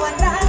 วันรั